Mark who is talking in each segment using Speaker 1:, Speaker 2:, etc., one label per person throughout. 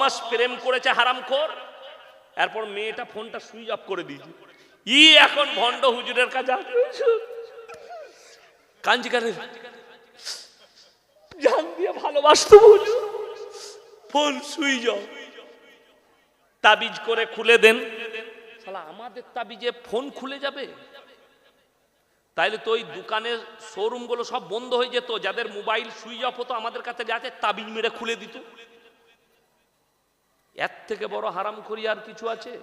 Speaker 1: মাস প্রেম করেছে হারাম খোর এরপর মেয়েটা ফোনটা সুইচ অফ করে দিয়েছে। ই এখন ভণ্ড হুজুরের কাছে। কাঞ্জি জান দিয়ে ভালোবাসতো হুজুর। Phone switch off. তাবিজ করে খুলে দেন। শালা, আমাদের তাবিজে ফোন খুলে যাবে? তাইলে তো ওই দোকানের শোরুমগুলো সব বন্ধ হয়ে যেত। যাদের মোবাইল সুইচ অফ হতো, আমাদের কাছে যাতে তাবিজ মেরে খুলে দিত। এর থেকে বড় হারাম করি আর কিছু আছে?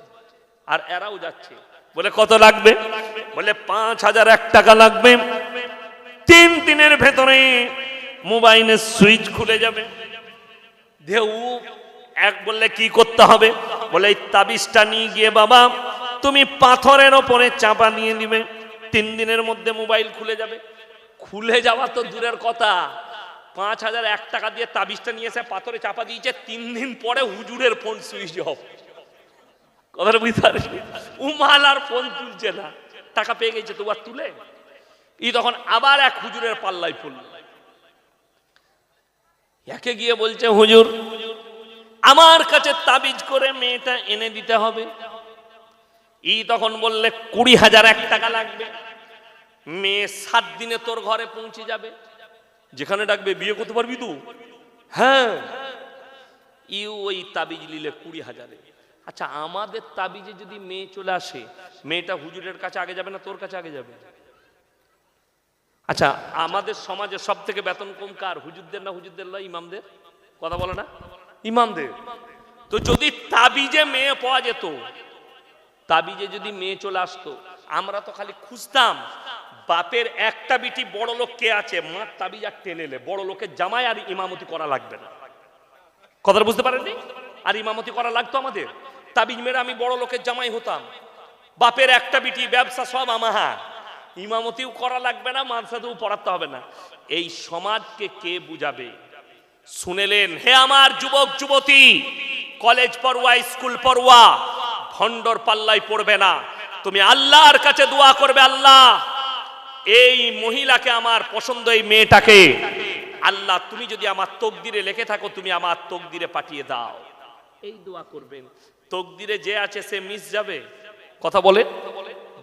Speaker 1: আর এরাও যাচ্ছে। বলে কত লাগবে? বলে পাঁচ হাজার এক টাকা লাগবে। তিন দিনের ভেতরে মোবাইলের সুইচ খুলে যাবে। ঢেউ এক বললে কি করতে হবে? বলে এই তাবিজটা নিয়ে গিয়ে বাবা তুমি পাথরের ওপরে চাপা নিয়ে নিবে। তিন দিনের মধ্যে মোবাইল খুলে যাবে। খুলে যাওয়া তো দূরের কথা। পাঁচ হাজার এক টাকা দিয়ে তাবিজটা নিয়ে এসে পাথরে চাপা দিয়েছে, তিন দিন পরে হুজুরের ফোন সুইচ অফ কথাটা বুঝতে পারিস উমাল আর ফোন তুলছে না। টাকা পেয়ে গেছে তো তুলে? ই তখন আবার এক হুজুরের পাল্লাই পড়ল। একে গিয়ে বলছে, হুজুর, আমার কাছে তাবিজ করে মেয়েটা এনে দিতে হবে। ই তখন বললে, কুড়ি হাজার এক টাকা লাগবে। মেয়ে সাত দিনে তোর ঘরে পৌঁছে যাবে। যেখানে ডাকবে, বিয়ে করতে পারবি তো? হ্যাঁ। ইউ ওই তাবিজ নিলে কুড়ি হাজারে। আচ্ছা আমাদের তাবিজে যদি মেয়ে চলে আসে, মেয়েটা হুজুরের কাছে আগে যাবে না তোর কাছে আগে যাবে? আচ্ছা আমাদের সমাজে সব থেকে বেতন কম কার? হুজুরদের না হুজুরদের নয় ইমামদের? কথা বলে না? ইমামদের। তো যদি তাবিজে মেয়ে পাওয়া যেত, তাবিজে যদি মেয়ে চলে আসতো, আমরা তো খালি খুঁজতাম বাপের একটা বিটি বড় লোক কে আছে? মার তাবিজ আর টেনেলে বড় লোকের জামাই আর ইমামতি করা লাগবে না। কথাটা বুঝতে পারেননি? আর ইমামতি করা লাগতো আমাদের? তাবিজ মেরে আমি বড় লোকের জামাই হতাম। বাপের একটা বিটি, ব্যবসা সব আমাহা। ইমামতিও করা লাগবে না মানসাতেও পড়াতে হবে না। এই সমাজকে কে বুঝাবে? শুনেলেন, হে আমার যুবক, যুবতী, কলেজ পড়ুয়া, স্কুল পড়ুয়া, ভণ্ডর পাল্লাই পড়বে না। তুমি আল্লাহর কাছে দোয়া করবে, আল্লাহ। এই মহিলাকে আমার পছন্দ এই মেয়েটাকে। আল্লাহ তুমি যদি আমার তকদিরে লেখে থাকো তুমি আমার তকদিরে পাঠিয়ে দাও। এই দোয়া করবেন। তকদিরে যে আছে সে মিস যাবে। কথা বলে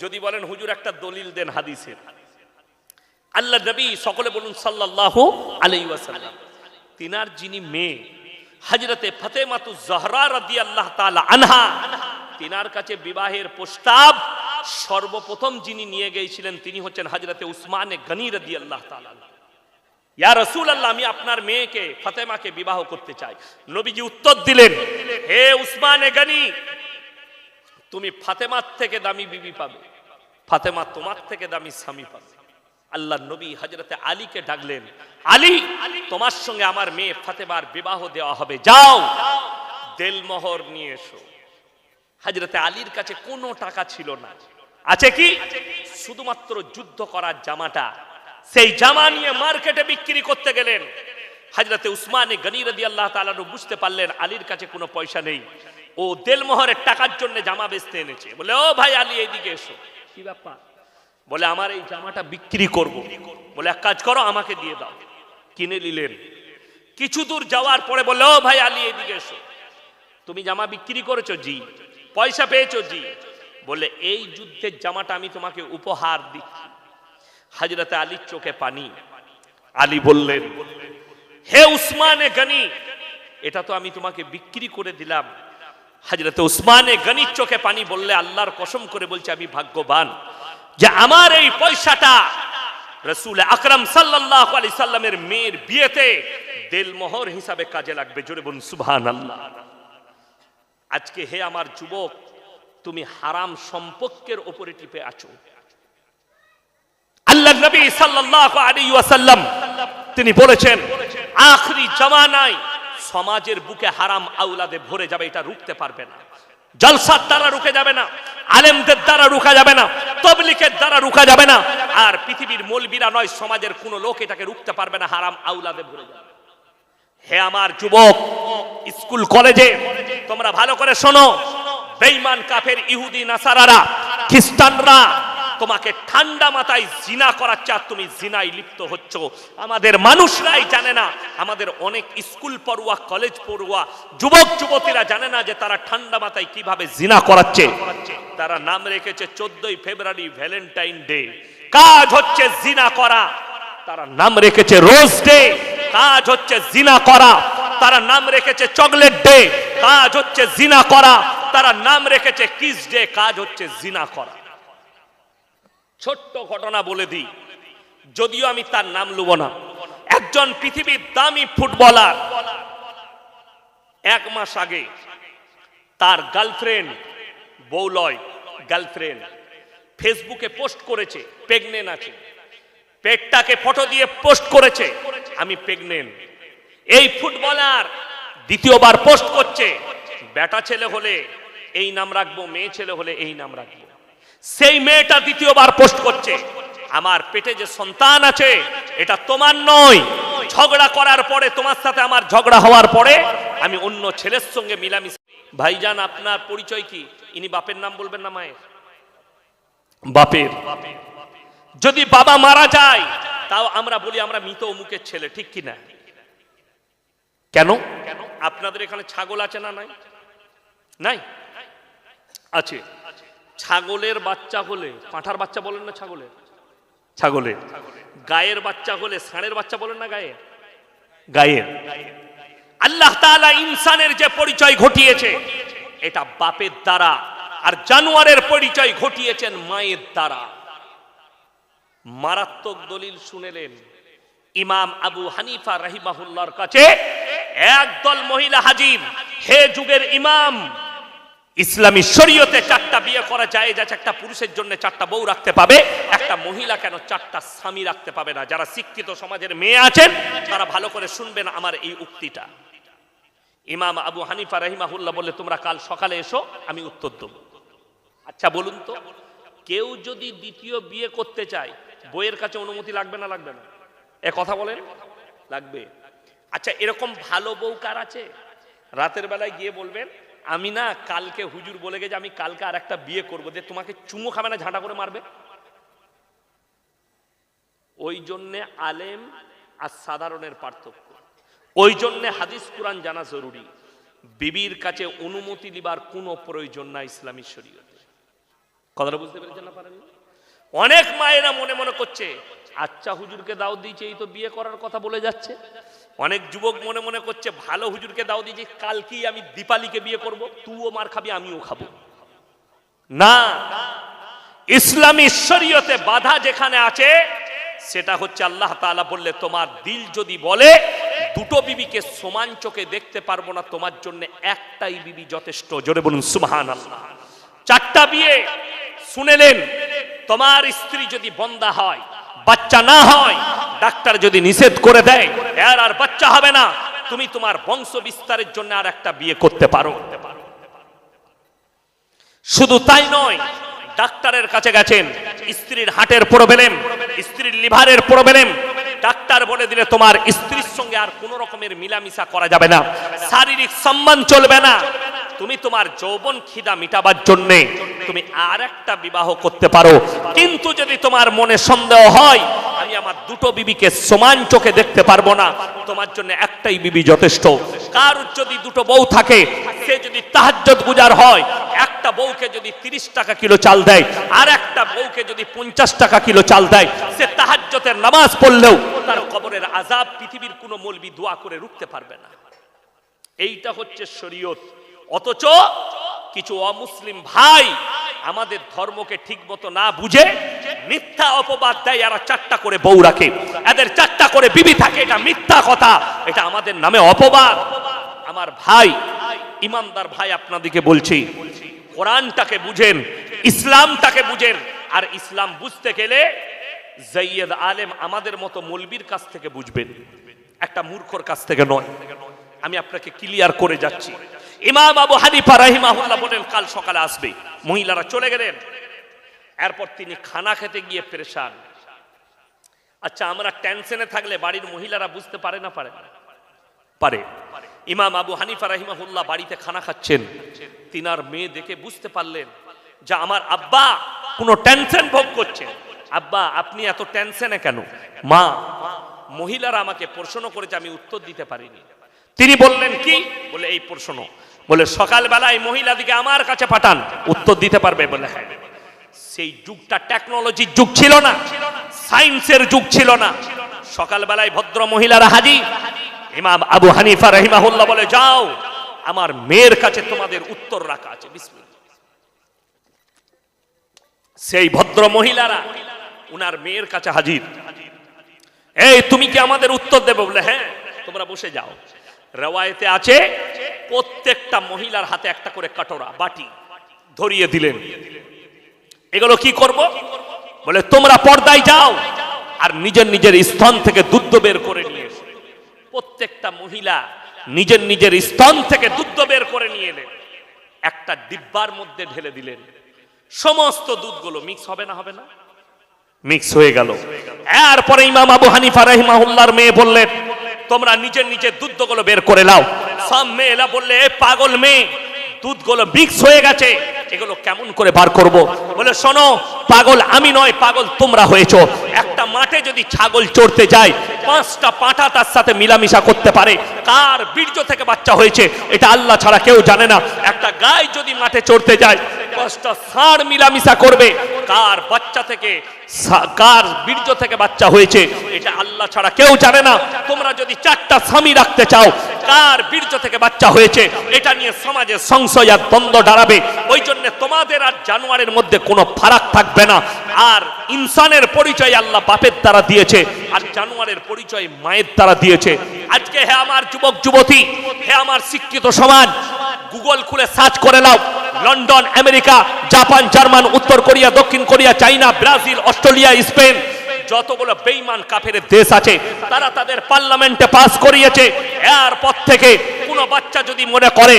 Speaker 1: যদি বলেন হুজুর একটা দলিল দেন হাদিসের। আল্লাহ নবী সকলে বলুন সাল্লাল্লাহু আলাইহি ওয়াসাল্লাম। তিনার যিনি মেয়ে হযরতে ফাতেমাতু জাহরা আল্লাহ তাআলা আনহা তিনার কাছে বিবাহের প্রস্তাব সর্বপ্রথম যিনি নিয়ে গিয়েছিলেন, তিনি হচ্ছেন হযরতে উসমানে গনি রাদিয়াল্লাহু তাআলা ইয়া রসুল আল্লাহ আমি আপনার মেয়েকে, ফাতেমাকে বিবাহ করতে চাই। নবীজি উত্তর দিলেন, হে উসমানে গনি, তুমি ফাতেমার থেকে দামি বিবি পাবে, ফাতেমা তোমার থেকে দামি স্বামী পাবে। আল্লাহ নবী হজরতে আলীকে ডাকলেন, আলী, তোমার সঙ্গে আমার মেয়ে ফাতেমার বিবাহ দেওয়া হবে, যাও, দেলমোহর নিয়ে এসো। হজরতে আলীর কাছে কোনো টাকা ছিল না। আছে কি? শুধুমাত্র যুদ্ধ করার জামাটা। সেই জামা নিয়ে মার্কেটে বিক্রি করতে গেলেন। হজরতে উসমানে গনি রদি আল্লাহ তালানু বুঝতে পারলেন, আলীর কাছে কোনো পয়সা নেই। ও দেলমোহরের টাকার জন্য জামা বেচতে এনেছে। বলে, ও ভাই আলী, এইদিকে এসো। কি ব্যাপার? বলে, আমার এই জামাটা বিক্রি করব। বলে, এক কাজ করো, আমাকে দিয়ে দাও। কিনে নিলেন। কিছু দূর যাওয়ার পরে বলে, ও ভাই আলী এদিকে এসো। তুমি জামা বিক্রি করেছ? জি। পয়সা পেয়েছ জি। বলে, এই যুদ্ধের জামাটা আমি তোমাকে উপহার দিচ্ছি হাজরতে আলীর চোখে পানি। আলী বললেন, হে উসমানে গনি, এটা তো আমি তোমাকে বিক্রি করে দিলাম। হাজরতে উসমানে গনির চোখে পানি বললে, আল্লাহর কসম করে বলছে, আমি ভাগ্যবান যে আমার এই পয়সাটা রসুল আকরাম সাল্লাল্লাহু আলাইহি সাল্লামের মেয়ের বিয়েতে দেলমোহর হিসাবে কাজে লাগবে। জোরে বলুন, সুবহানাল্লাহ। আজকে হে আমার যুবক, তুমি হারাম সম্পর্কের ওপরে টিপে আছো। আল্লাহ নবী আলাইহি ওয়াসাল্লাম তিনি বলেছেন, আখরি জামানায় সমাজের বুকে হারাম আউলাদে ভরে যাবে, এটা রুখতে পারবে না। জলসার দ্বারা রুখে যাবে না, আলেমদের দ্বারা রুখা যাবে না তবলিকের দ্বারা রুখা যাবে না। আর পৃথিবীর মৌলবীরা নয়, সমাজের কোন লোক এটাকে রুখতে পারবে না, হারাম আউলাদে ভরে যাবে। হে আমার যুবক, স্কুল, কলেজে তোমরা ভালো করে শোনো। বেঈমান, কাফের, ইহুদি, নাসারারা, খ্রিস্টানরা, তোমাকে ঠান্ডা মাথায় জিনা করাচ্ছে আর তুমি জিনায় লিপ্ত হচ্ছ। আমাদের মানুষরাই জানে না, আমাদের অনেক স্কুল পড়ুয়া, কলেজ পড়ুয়া, যুবক, যুবতীরা জানে না যে তারা ঠান্ডা মাথায় কীভাবে জিনা করাচ্ছে। তারা নাম রেখেছে চোদ্দই ফেব্রুয়ারি ভ্যালেন্টাইন ডে। কাজ হচ্ছে জিনা করা। তারা নাম রেখেছে রোজ ডে। কাজ হচ্ছে জিনা করা। তারা নাম রেখেছে চকলেট ডে, কাজ হচ্ছে জিনা করা। তারা নাম রেখেছে কিস ডে, কাজ হচ্ছে জিনা করা। ছোট্ট ঘটনা বলে দিই, যদিও আমি তার নাম লুব না। একজন পৃথিবীর দামি ফুটবলার, এক মাস আগে তার গার্লফ্রেন্ড বৌলয় গার্লফ্রেন্ড, ফেসবুকে পোস্ট করেছে, প্রেগনেন্ট আছে। পেটটাকে ফটো দিয়ে পোস্ট করেছে, আমি প্রেগনেন্ট। এই ফুটবলার দ্বিতীয়বার পোস্ট করছে বেটা ছেলে হলে এই নাম রাখব, মেয়ে ছেলে হলে এই নাম রাখব। সেই মেয়েটা দ্বিতীয়বার পোস্ট করছে, আমার পেটে যে সন্তান আছে, এটা তোমার নয়। ঝগড়া করার পরে, তোমার সাথে আমার ঝগড়া হওয়ার পরে, আমি অন্য ছেলের সঙ্গে মিলামিশা। ভাইজান, আপনার পরিচয় কি? ইনি বাপের নাম বলবেন না মায়ের? বাপের। যদি বাবা মারা যায়, তাও আমরা বলি আমরা মৃত অমুকের ছেলে, ঠিক কি না কেন? কেন? আপনাদের এখানে ছাগল আছে না নাই? নাই? আছে। ছাগলের বাচ্চা হলে পাঁঠার বাচ্চা বলেন না ছাগলের ছাগলের গায়ের বাচ্চা হলে ষাঁড়ের বাচ্চা বলেন না গায়ের গায়ের। আল্লাহ তাআলা ইনসানের যে পরিচয় ঘটিয়েছে এটা বাপের দ্বারা আর জানোয়ারের পরিচয় ঘটিয়েছেন মায়ের দ্বারা। মারাত্মক দলিল শুনেলেন ইমাম আবু হানিফা রাহিমাহুল্লাহর কাছে। একদল মহিলা হাজির। হে যুগের ইমাম, ইসলামী শরীয়তে চারটা বিয়ে করা যায় যাচ্ছে একটা পুরুষের জন্য চারটা বউ রাখতে পাবে, একটা মহিলা কেন চারটা স্বামী রাখতে পাবে না? যারা শিক্ষিত সমাজের মেয়ে আছেন, তারা ভালো করে শুনবেন আমার এই উক্তিটা। ইমাম আবু হানিফা রহিমাহুল্লাহ বললে, তোমরা কাল সকালে এসো, আমি উত্তর দেব। আচ্ছা বলুন তো, কেউ যদি দ্বিতীয় বিয়ে করতে চায়, বইয়ের কাছে অনুমতি লাগবে না লাগবে না? এ কথা বলেন? লাগবে। আচ্ছা এরকম ভালো বউ কার আছে? রাতের বেলায় গিয়ে বলবেন, আমি না কালকে হুজুর বলে গেছে আমি কালকে আর একটা বিয়ে করব, যে তোমাকে চুমো খাবে না, ঝাঁটা করে মারবে? ওই জন্যে আলেম আর সাধারণের পার্থক্য। ওই জন্যে হাদিস কোরআন জানা জরুরি। বিবির কাছে অনুমতি লিবার কোনো প্রয়োজন না ইসলামী শরীয়তে। কথাটা বুঝতে পেরেছেন না পারেন অনেক মায়েরা মনে মনে করছে আচ্ছা হুজুরকে দাও দিয়েছে, এই তো বিয়ে করার কথা বলে যাচ্ছে। অনেক যুবক মনে মনে করছে, ভালো হুজুরকে দাও দিয়েছে, কালকেই আমি দীপালিকে বিয়ে করব, তুইও মার খাবি, আমিও খাব। না, ইসলাম ঈশ্বরীয়তে বাধা যেখানে আছে, সেটা হচ্ছে আল্লাহ তাআলা বললে, তোমার দিল যদি বলে, দুটো বিবিকে সমান চোখে দেখতে পারব না, তোমার জন্য একটাই বিবি যথেষ্ট। জোরে বলুন সুবহান আল্লাহ চারটা বিয়ে শুনেলেন তোমার স্ত্রী যদি বন্দা হয় বাচ্চা না হয়, ডাক্তার যদি নিষেধ করে দেয়, এর আর বাচ্চা হবে না। তুমি তোমার বংশ বিস্তারের জন্য আর একটা বিয়ে করতে পারো। শুধু তাই নয়, ডাক্তারের কাছে গেছেন, স্ত্রীর হার্টের প্রবলেম, স্ত্রীর লিভারের প্রবলেম। ডাক্তার বলে দিলে তোমার স্ত্রীর সঙ্গে আর কোন রকমের মিলামিশা করা যাবে না। শারীরিক সম্মান চলবে না। তুমি তোমার যৌবন খিদা মিটাবার জন্য তুমি আর একটা বিবাহ করতে পারো। কিন্তু যদি তোমার মনে সন্দেহ হয়, আমি আমার দুটো বিবিকে সমান চোখে দেখতে পারব না। তোমার জন্য একটাই বিবি যথেষ্ট। কার যদি দুটো বউ থাকে, সে যদি তাহাজ্জত গুজার হয়, একটা বউকে যদি তিরিশ টাকা কিলো চাল দেয় আর একটা বউকে যদি পঞ্চাশ টাকা কিলো চাল দেয়, সে তাহাজ্জতের নামাজ পড়লেও তার কবরের আজাব পৃথিবীর কোনো মলবি দোয়া করে রুখতে পারবে না। এইটা হচ্ছে শরীয়ত। অথচ কিছু অমুসলিম ভাই আমাদের ধর্মকে ঠিক মতো না বুঝে মিথ্যা অপবাদ দেয় এরা চারটা করে বউ রাখে এদের চারটা করে বিবি থাকে, এটা মিথ্যা কথা। এটা আমাদের নামে অপবাদ। আমার ভাই, ইমানদার ভাই আপনাদেরকে বলছি, কোরআনটাকে বুঝেন, ইসলামটাকে বুঝেন। আর ইসলাম বুঝতে গেলে জৈয়দ আলেম আমাদের মতো মলবির কাছ থেকে বুঝবেন। একটা মূর্খর কাছ থেকে নয়। আমি আপনাকে ক্লিয়ার করে যাচ্ছি। ইমাম আবু হানিফা রাহিমাহুল্লাহ বলেন, কাল সকালে আসবে। মহিলারা চলে গেলেন। এরপর তিনি খানা খেতে গিয়ে পেরেশান। আচ্ছা আমরা টেনশনে থাকলে বাড়ির মহিলারা বুঝতে পারে না, পারে পারে। ইমাম আবু হানিফা রাহিমাহুল্লাহ বাড়িতে খানা খাচ্ছেন। তিনার মেয়ে দেখে বুঝতে পারলেন যে আমার আব্বা কোনো টেনশন ভোগ করছেন আব্বা, আপনি এত টেনশনে কেন? মা, মহিলারা আমাকে প্রশ্ন করেছে, আমি উত্তর দিতে পারিনি। তিনি বললেন, কি? বলে, এই প্রশ্ন। বলে, সকালবেলায় মহিলাদিকে আমার কাছে পাঠান, উত্তর দিতে পারবে। বলে হ্যাঁ। সেই যুগটা টেকনোলজির যুগ ছিল না সায়েন্সের যুগ ছিল না। সকালবেলায় ভদ্র মহিলারা হাজি ইমাম আবু হানিফা রহিমাহুল্লাহ বলে, যাও, আমার মেয়ের কাছে তোমাদের উত্তর রাখা আছে। সেই ভদ্র মহিলারা, উনার মেয়ের কাছে হাজির। এই, তুমি কি আমাদের উত্তর দেবে? বলে হ্যাঁ তোমরা বসে যাও। রেওয়ায়েতে আছে, প্রত্যেকটা মহিলার হাতে একটা করে কাটোরা, বাটি ধরিয়ে দিলেন। এগুলো কি করব? বলে, তোমরা পর্দায় যাও আর নিজের নিজের স্তন থেকে দুধ বের করে নিয়ে এসো। প্রত্যেকটা মহিলা নিজের নিজের স্তন থেকে দুধ বের করে নিয়ে এলেন। একটা ডিব্বার মধ্যে ঢেলে দিলেন। সমস্ত দুধগুলো মিক্স হবে না হবে না? মিক্স হয়ে গেল। এরপরে ইমাম আবু হানিফা রহিমাহুল্লাহর মেয়ে বললেন তোমরা নিজের নিজের দুধগুলো বের করে লাও সব মেয়েরা বললে পাগল মেয়ে, দুধগুলো মিক্স হয়ে গেছে। এগুলো কেমন করে বার করব? বলে, শোনো, পাগল আমি নয়, পাগল তোমরা হয়েছ। একটা মাঠে যদি ছাগল চড়তে যায়, পাঁচটা পাঁঠা তার সাথে মিলামিশা করতে পারে। কার বীর্য থেকে বাচ্চা হয়েছে, এটা আল্লাহ ছাড়া কেউ জানে না। একটা গায়ে যদি মাঠে চড়তে যায়, পাঁচটা ষাঁড় মিলামিশা করবে। কার বাচ্চা থেকে কার বীর্য থেকে বাচ্চা হয়েছে, এটা আল্লাহ ছাড়া কেউ জানে না। তোমরা যদি চারটা স্বামী রাখতে চাও কার বীর্য থেকে বাচ্চা হয়েছে, এটা নিয়ে সমাজে সংশয় আর দ্বন্দ্ব দাঁড়াবে। ওই জন্য তোমাদের আর জানোয়ারের মধ্যে কোনো ফারাক থাকবে না। আর ইনসানের পরিচয় আল্লাহ বাপের দ্বারা দিয়েছে, আর জানোয়ারের পরিচয় মায়ের দ্বারা দিয়েছে। আজকে হে আমার যুবক, যুবতী, হে আমার শিক্ষিত সমাজ, গুগল খুলে সার্চ করে নাও। লন্ডন, আমেরিকা, জাপান, জার্মান, উত্তর কোরিয়া, দক্ষিণ Korea, China, Brazil, Australia, Spain. যতগুলো বেইমান কাফের দেশ আছে তারা তাদের পার্লামেন্টে পাস করিয়েছে। এরপর থেকে কোনো বাচ্চা যদি মনে করে,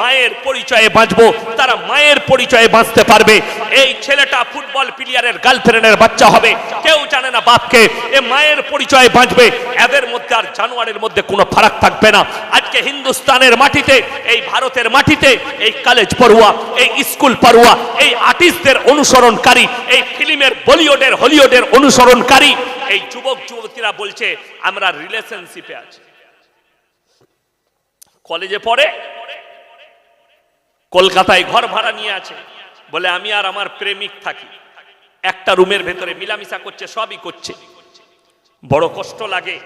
Speaker 1: মায়ের পরিচয়ে বাঁচবো, তারা মায়ের পরিচয়ে বাঁচতে পারবে। এই ছেলেটা ফুটবল প্লেয়ারের গার্লফ্রেন্ডের বাচ্চা হবে। কেউ জানে না বাপকে, এ মায়ের পরিচয়ে বাঁচবে। এদের মধ্যে আর জানোয়ারের মধ্যে কোনো ফারাক থাকবে না। আজকে হিন্দুস্তানের মাটিতে, এই ভারতের মাটিতে, এই কলেজ পড়ুয়া, এই স্কুল পড়ুয়া, এই আর্টিস্টদের অনুসরণকারী, এই ফিল্মের বলিউডের, হলিউডের অনুসরণকারী, এই যুবক যুবতীরা বলছে, আমরা রিলেশনশিপে আছি। কলেজে পড়ে, কলকাতায় ঘর ভাড়া নিয়ে আছে, বলে আমি আর আমার প্রেমিক থাকি। একটা রুমের ভেতরে মিলামিশা করছে, সবই করছে। বড় কষ্ট লাগে।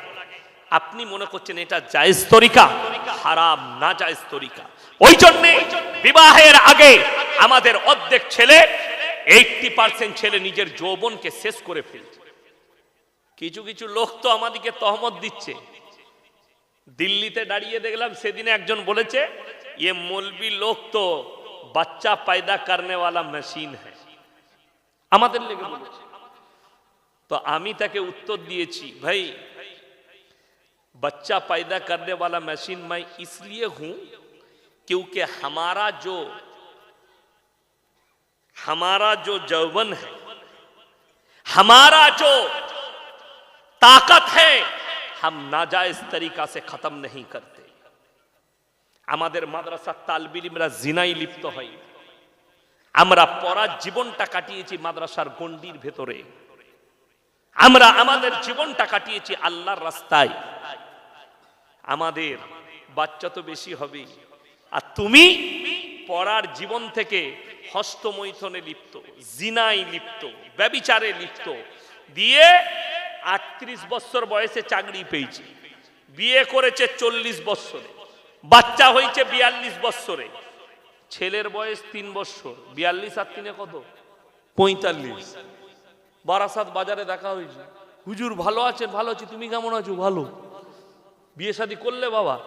Speaker 1: আপনি মনে করছেন এটা জায়েজ তরিকা? হারাম, না জায়েজ তরিকা? ওই জন্যে বিবাহের আগে আমাদের অর্ধেক ছেলে এইটটি পার্সেন্ট ছেলে নিজের যৌবনকে শেষ করে ফেলছে। কিছু কিছু লোক তো আমাদেরকে তহমত দিচ্ছে। দিল্লিতে দাঁড়িয়ে দেখলাম সেদিনে একজন বলেছে ये मौलवी लोग तो बच्चा पैदा करने वाला मशीन है আমাদের লেগে বলেছে তো আমি তাকে উত্তর দিয়েছি ভাই बच्चा पैदा करने वाला मशीन मैं इसलिए हूं क्योंकि हमारा जो हमारा जो जौवन है हमारा जो ताकत है हम नाजायज तरीका से खत्म नहीं करते আমাদের মাদ্রাসার তালবিলিমরা জিনাই লিপ্ত হয় আমরা পড়ার জীবনটা কাটিয়েছি মাদ্রাসার গন্ডির ভেতরে আমরা আমাদের জীবনটা কাটিয়েছি আল্লাহর রাস্তায় আমাদের বাচ্চা তো বেশি হবে আর তুমি পড়ার জীবন থেকে হস্তমৈথনে লিপ্ত জিনাই লিপ্ত ব্যবিচারে লিপ্ত দিয়ে আটত্রিশ বছর বয়সে চাকরি পেয়েছি। বিয়ে করেছে চল্লিশ বছরে। বাচ্চা হয়েছে বিয়াল্লিশ বছরে। ছেলের বয়স তিন বছর। বিয়াল্লিশ আর তিনে কত? পঁয়তাল্লিশ। বারাসাত বাজারে দেখা হয়েছে। হুজুর, ভালো আছেন? ভালো আছি। তুমি কেমন আছো? ভালো। বিয়ে শাদী করলে বাবা?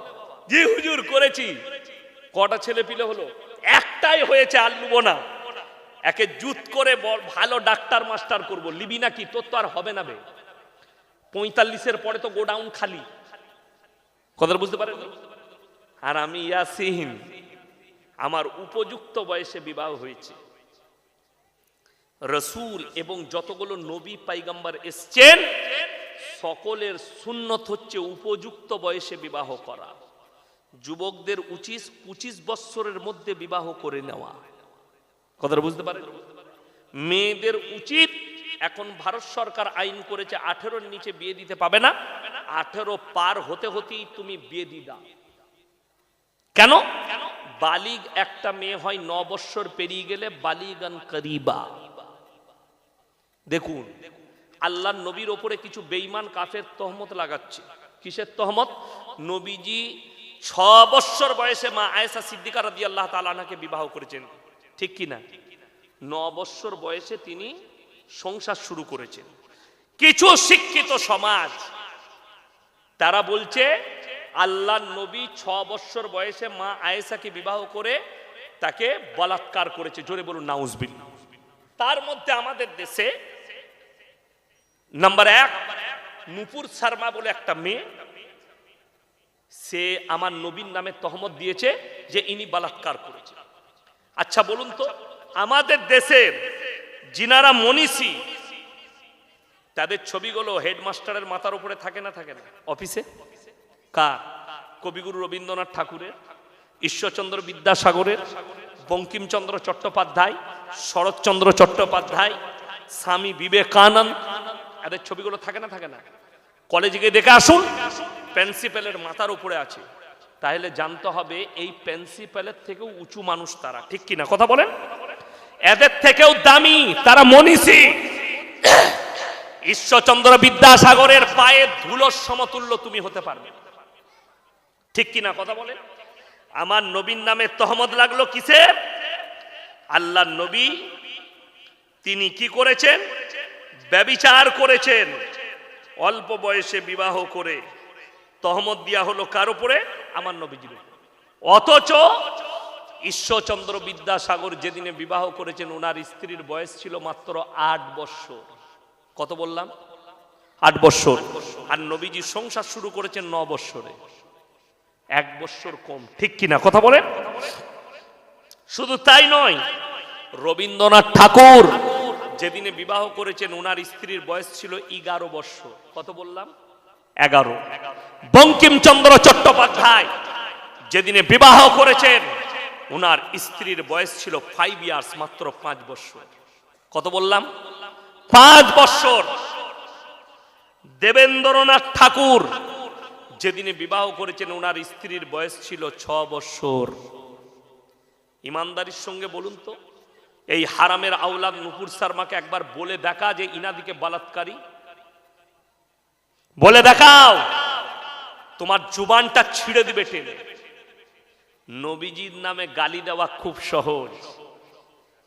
Speaker 1: জি হুজুর, করেছি। কটা ছেলে পিলে হলো? একটাই হয়েছে আর লুবো না। একে জুত করে ভালো ডাক্তার মাস্টার করব। লিবি নাকি? তোর তো আর হবে না বে। পঁয়তাল্লিশের পরে তো গোডাউন খালি। কথাটা বুঝতে পারেন? আর আমি ইয়াসিন, আমার উপযুক্ত বয়সে বিবাহ হয়েছে। রসুল এবং যতগুলো নবী পাইগাম্বার এসছেন, সকলের সুন্নত হচ্ছে উপযুক্ত বয়সে বিবাহ করা। যুবকদের উচিত পঁচিশ বৎসরের মধ্যে বিবাহ করে নেওয়া। কথাটা বুঝতে পারেন? মেয়েদের উচিত এখন ভারত সরকার আইন করেছে আঠেরোর নিচে বিয়ে দিতে পাবে না। আঠেরো পার হতে হতেই তুমি বিয়ে দিয়ে দাও। কেন? বালিগ একটা মেয়ে হয়, ন বৎসর পেরিয়ে গেলে বালিগান করিবা। দেখুন, আল্লাহ নবীর ওপরে কিছু বেইমান কাফের তহমত লাগাচ্ছে। কিসের তহমত? নবীজি ছ বৎসর বয়সে মা আয়েশা সিদ্দিকা রাদি আল্লাহ তালানাকে বিবাহ করেছেন। ঠিক কি না ন বৎসর বয়সে তিনি সংসার শুরু করেছেন কিছু শিক্ষিত সমাজ, তারা বলছে আল্লাহ নবী ছ বৎসর বয়সে মা আয়েশাকে বিবাহ করে তাকে বলাৎকার করেছে। জোরে বলুন নাউজবিল তার মধ্যে আমাদের দেশে নাম্বার এক, নুপুর শর্মা বলে একটা মেয়ে, সে আমার নবীন নামে তহমত দিয়েছে যে ইনি বলাৎকার করেছে। আচ্ছা বলুন তো, আমাদের দেশের যিনারা মনীষী। তাদের ছবিগুলো হেডমাস্টারের মাথার উপরে থাকে না থাকে না? অফিসে? কার? কবিগুরু রবীন্দ্রনাথ ঠাকুরের ঈশ্বরচন্দ্র বিদ্যাসাগরের বঙ্কিমচন্দ্র চট্টোপাধ্যায় শরৎচন্দ্র চট্টোপাধ্যায় স্বামী বিবেকানন্দ। এদের ছবিগুলো থাকে না থাকে না? কলেজে গিয়ে দেখে আসুন প্রিন্সিপালের মাথার উপরে আছে। তাহলে জানতে হবে এই প্রিন্সিপালের থেকেও উঁচু মানুষ তারা। ঠিক কিনা? কথা বলেন। এদের থেকেও দামি, তারা মনীষী। ঈশ্বরচন্দ্র বিদ্যাসাগরের পায়ে ধুলোর সমতুল্য তুমি হতে পারবে। ঠিক কিনা কথা বলে? আমার নবীন নামে তহমদ লাগল কিসে আল্লাহ নবী তিনি কি করেছেন? ব্যবিচার করেছেন। অল্প বয়সে বিবাহ করে তহমদ দিয়া হলো কার উপরে? আমার নবীজির। অথচ ঈশ্বরচন্দ্র বিদ্যাসাগর যেদিনে বিবাহ করেছেন ওনার স্ত্রীর বয়স ছিল মাত্র আট বৎসর। কত বললাম? আট বৎসর। আর নবীজি সংসার শুরু করেছেন ন বৎসরে। এক বৎসর কম। ঠিক কিনা? কথা বলেন? শুধু তাই নয় রবীন্দ্রনাথ ঠাকুর যেদিনে বিবাহ করেছেন ওনার স্ত্রীর বয়স ছিল এগারো বৎসর। কত বললাম? এগারো। বঙ্কিমচন্দ্র চট্টোপাধ্যায় যেদিনে বিবাহ করেছেন ওনার স্ত্রীর বয়স ছিল ফাইভ ইয়ার্স মাত্র পাঁচ বৎসর কত বললাম? পাঁচ বৎসর দেবেন্দ্রনাথ ঠাকুর যেদিনে বিবাহ করেছেন ওনার স্ত্রীর বয়স ছিল ছ বৎসর ইমানদারির সঙ্গে বলুন তো, এই হারামের আওলাদ নুপুর শর্মাকে একবার বলে দেখা যে ইনাদিকে বলাৎকারী। বলে দেখাও, তোমার জুবানটা ছিঁড়ে দিবে টেনে। নবীজির নামে গালি দেওয়া খুব সহজ।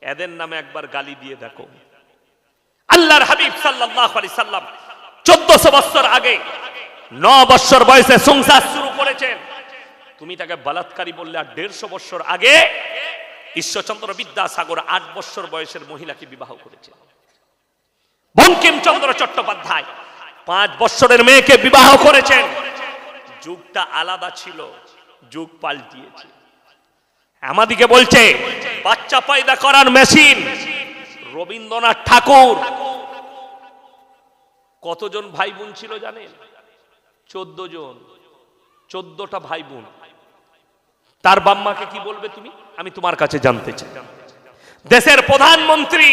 Speaker 1: এদের নামে একবার গালি দিয়ে দেখো। আল্লাহর হাবিব সাল্লাম 1400 বছর আগে 9 বছর বয়সে সংসার শুরু করেছেন। তুমি তাকে বলাৎকারী বললে, আর 150 বছর আগে ঈশ্বরচন্দ্র বিদ্যাসাগর আট বছর বয়সের মহিলাকে বিবাহ করেছেন বঙ্কিমচন্দ্র চট্টোপাধ্যায় পাঁচ বছরের মেয়েকে বিবাহ করেছেন। যুগটা আলাদা ছিল। যুগ পাল্টিয়েছে। আমাদিকে বলছে, বাচ্চা পয়দা করার মেশিন। রবীন্দ্রনাথ ঠাকুর। কতজন ভাই বোন ছিল জানেন? চোদ্দ জন চোদ্দটা ভাই বোন তার বাম্মাকে কি বলবে তুমি? আমি তোমার কাছে জানতে চাই। দেশের প্রধানমন্ত্রী,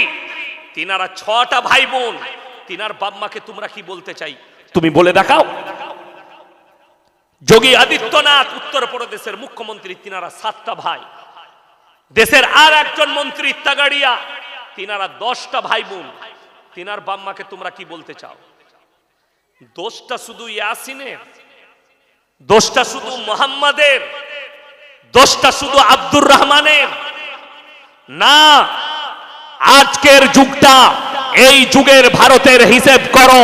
Speaker 1: তিনারা ছটা ভাই বোন তিনার বাম্মাকে তোমরা কি বলতে চাই? তুমি বলে দেখাও। যোগী আদিত্যনাথ উত্তরপ্রদেশের মুখ্যমন্ত্রী, তিনারা সাতটা ভাই। দেশের আর একজন মন্ত্রী, তাগাড়িয়া, তিনারা দশটা ভাই বোন। তিনার বাম্মাকে তোমরা কি বলতে চাও? দোষটা শুধু ইয়াসিনের, দোষটা শুধু মোহাম্মদের, দোষটা শুধু আব্দুর রহমানের। না, আজকের যুগটা এই যুগের ভারতের হিসেব করো।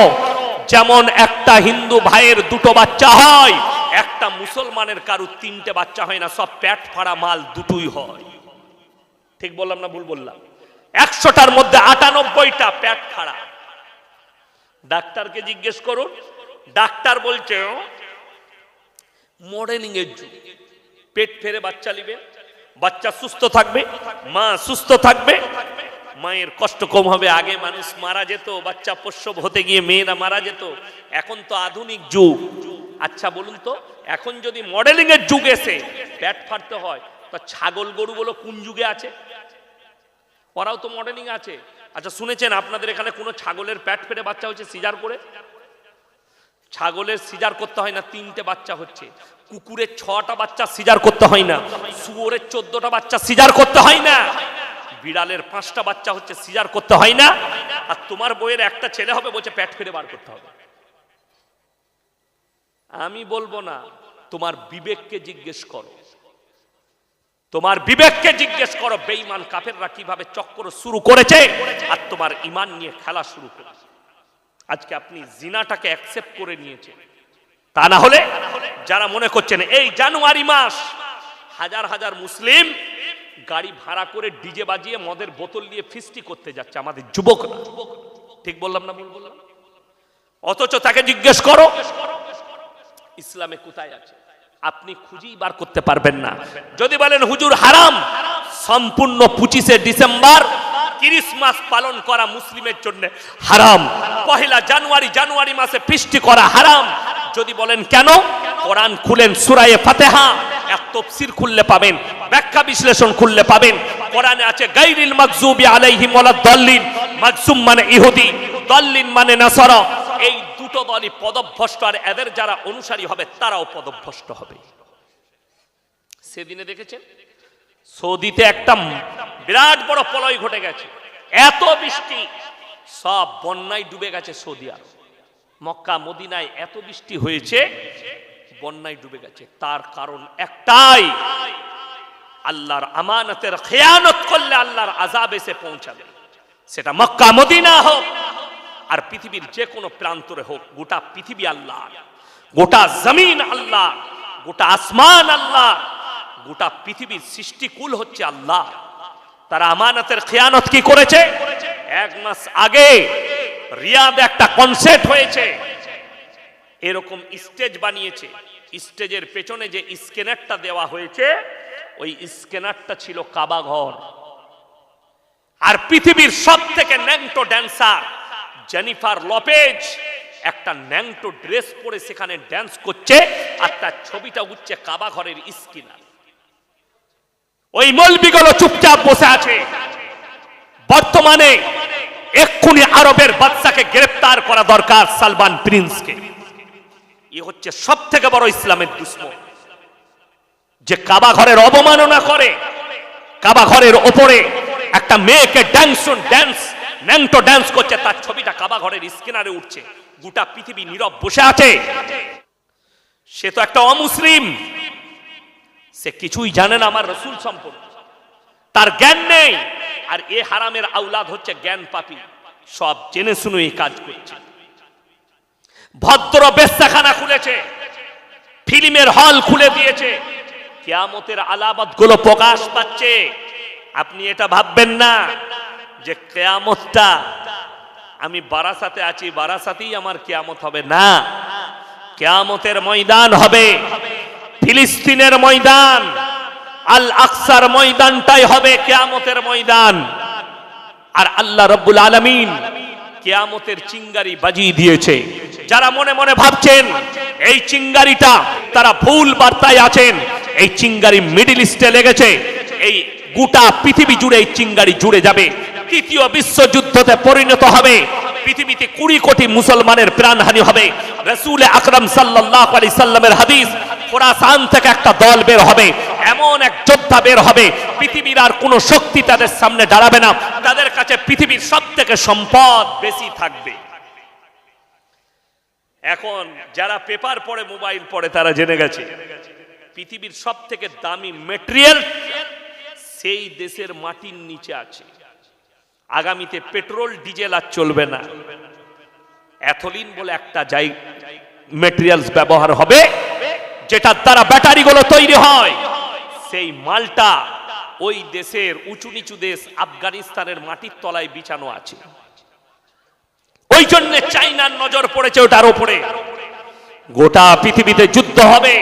Speaker 1: যেমন একটা হিন্দু ভাইয়ের দুটো বাচ্চা হয়, একটা মুসলমানের কারু তিনটে বাচ্চা হয় না, সব প্যাট ফাড়া মাল দুটোই হয়। ঠিক বললাম না ভুল বললাম? একশোটার মধ্যে আটানব্বইটা প্যাট ফাড়া। ডাক্তারকে জিজ্ঞেস করুন, ডাক্তার বলছে মডেলিং এর যুগ। পেট ফেরে বাচ্চা নিবে, বাচ্চা সুস্থ থাকবে, মা সুস্থ থাকবে মায়ের কষ্ট কম হবে, আগে মানুষ মারা যেত, বাচ্চা প্রসব হতে গিয়ে মেয়েরা মারা যেত, এখন তো আধুনিক যুগ। আচ্ছা বলুন তো, এখন যদি মডেলিং এর যুগ এসে পেট ফাটতে হয়, তো ছাগল গরুগুলো কোন যুগে আছে? ওরাও তো মডেলিং আছে। আচ্ছা শুনেছেন আপনাদের এখানে কোনো ছাগলের প্যাট ফেটে বাচ্চা হচ্ছে সিজার করে? ছাগলের সিজার করতে হয় না, তিনটে বাচ্চা হচ্ছে। কুকুরের ছটা বাচ্চা সিজার করতে হয় না, শুয়োরের চোদ্দটা বাচ্চা সিজার করতে হয় না। বিড়ালের পাঁচটা বাচ্চা হচ্ছে সিজার করতে হয় না, আর তোমার বইয়ের একটা ছেলে হবে বলছে প্যাট ফেটে বার করতে হবে। আমি বলব না, তোমার বিবেককে জিজ্ঞেস করো। তোমার বিবেককে জিজ্ঞেস করো, বেঈমান কাফেররা কীভাবে চক্র শুরু করেছে আর তোমার ইমান নিয়ে খেলা শুরু করেছে। আজকে আপনি জিনাটাকে অ্যাকসেপ্ট করে নিয়েছেন। তা না হলে যারা মনে করছেন, এই জানুয়ারি মাস হাজার হাজার মুসলিম গাড়ি ভাড়া করে ডিজে বাজিয়ে মদের বোতল নিয়ে ফিস্টি করতে যাচ্ছে আমাদের যুবকরা। ঠিক বললাম না বললাম? অথচ তাকে জিজ্ঞেস করো, ইসলামে কোথায় আছে? আপনি খুঁজেই বার করতে পারবেন না। যদি বলেন, হুজুর, হারাম। সম্পূর্ণ পঁচিশে ডিসেম্বর ক্রিসমাস পালন করা মুসলিমের জন্য হারাম। পহেলা জানুয়ারি জানুয়ারি মাসে ফিস্টি করা হারাম। যদি বলেন, কেন? কোরআন খুলেন সুরায়ে ফাতেহা। এক তফসির খুললে পাবেন, ব্যাখ্যা বিশ্লেষণ খুললে পাবেন। কোরআনে আছে, গাইরিল মাকজুবি মাকজুম মানে ইহুদি মানে এই দুটো দলই পদভ্রষ্ট, আর এদের যারা অনুসারী হবে, তারাও পদভ্রষ্ট হবে। সেদিনে দেখেছেন? সৌদিতে একটা বিরাট বড় প্রলয় ঘটে গেছে। এত বৃষ্টি, সব বন্যায় ডুবে গেছে সৌদি আরব। মক্কা, মদিনায় এত বৃষ্টি হয়েছে বন্যায় ডুবে গেছে। তার কারণ একটাই, আল্লাহর আমানতের খেয়ানত করলে আল্লাহর আজাব এসে পৌঁছাবে। সেটা মক্কা, মদিনা হোক, আর পৃথিবীর যে কোনো প্রান্তরে হোক, গোটা পৃথিবী আল্লাহ, গোটা জমিন আল্লাহ, গোটা আসমান আল্লাহ, গোটা পৃথিবীর সৃষ্টিকুল হচ্ছে আল্লাহ। তারা আমানতের খেয়ানত কি করেছে? এক মাস আগে রিয়াদ একটা কনসার্ট হয়েছে। এরকম স্টেজ বানিয়েছে। স্টেজের পেছনে যে স্ক্যানারটা দেওয়া হয়েছে, ওই স্ক্যানারটা ছিল কাবাঘর আর পৃথিবীর সব থেকে ন্যাংটো ড্যান্সার জেনিফার লপেজ একটা ন্যাংটো ড্রেস পরে সেখানে ড্যান্স করছে আর তার ছবিটা উঠছে কাবা ঘরের স্কিনার ওই মলবিগুলো চুপচাপ বসে আছে। বর্তমানে এক্ষুনি আরবের বাদশাকে গ্রেফতার করা দরকার সালমান প্রিন্সকে। এ হচ্ছে সব থেকে বড় ইসলামের দুশ্মন। যে কাবা ঘরের অবমাননা করে, কাবা ঘরের ওপরে একটা মেয়েকে ড্যান্স ড্যান্স ন্যাংটো ড্যান্স করছে, তার ছবিটা কাবা ঘরের স্ক্যানারে উঠছে। গোটা পৃথিবী নীরব বসে আছে। সে তো একটা অমুসলিম। সে কিছুই জানে না আমার রসুল সম্পর্কে। তার জ্ঞান নেই। আর এ হারামের আউলাদ হচ্ছে জ্ঞান পাপি। সব জেনে শুনে এই কাজ করছে। ভদ্র বেস্তাখানা খুলেছে। ফিল্মের হল খুলে দিয়েছে। কেয়ামতের আলামতগুলো প্রকাশ পাচ্ছে। আপনি এটা ভাববেন না যে কেয়ামতটা আমি বারাসাতে আছি, বারাসাতেই আমার কেয়ামত হবে। না। কেয়ামতের ময়দান হবে। ফিলিস্তিনের ময়দান আল আকসার ময়দানটাই হবে কেয়ামতের ময়দান। আর আল্লাহ রব্বুল আলমিন কেয়ামতের চিঙ্গারি বাজিয়ে দিয়েছে। যারা মনে মনে ভাবছেন, এই চিঙ্গারিটা তারা ভুল বার্তায় আছেন, এই চিঙ্গারি মিডিল ইস্টে লেগেছে, এই গোটা পৃথিবী জুড়ে এই চিঙ্গারি জুড়ে যাবে। তৃতীয় বিশ্বযুদ্ধতে পরিণত হবে, পৃথিবীতে কুড়ি কোটি মুসলমানের প্রাণহানি হবে। রসুল আকরাম সাল্লাহ আলি সাল্লামের হাদিস, খোরাসান থেকে একটা দল বের হবে, এমন এক যোদ্ধা বের হবে, পৃথিবীর আর কোনো শক্তি তাদের সামনে দাঁড়াবে না, তাদের কাছে পৃথিবীর সব থেকে সম্পদ বেশি থাকবে। এখন যারা পেপার পড়ে মোবাইল পড়ে, তারা জেনে গেছে। পৃথিবীর সব থেকে দামি মেটেরিয়াল সেই দেশের মাটির নিচে আছে। আগামীতে পেট্রোল, ডিজেল আর চলবে না। অ্যাথলিন বলে একটা যাই মেটেরিয়ালস ব্যবহার হবে, যেটার দ্বারা ব্যাটারিগুলো তৈরি হয়। সেই মালটা ওই দেশের উঁচু নিচু দেশ আফগানিস্তানের মাটির তলায় বিছানো আছে। ওই জন্য চাইনার নজর পড়েছে ওটার ওপরে গোটা পৃথিবীতে যুদ্ধ হবে।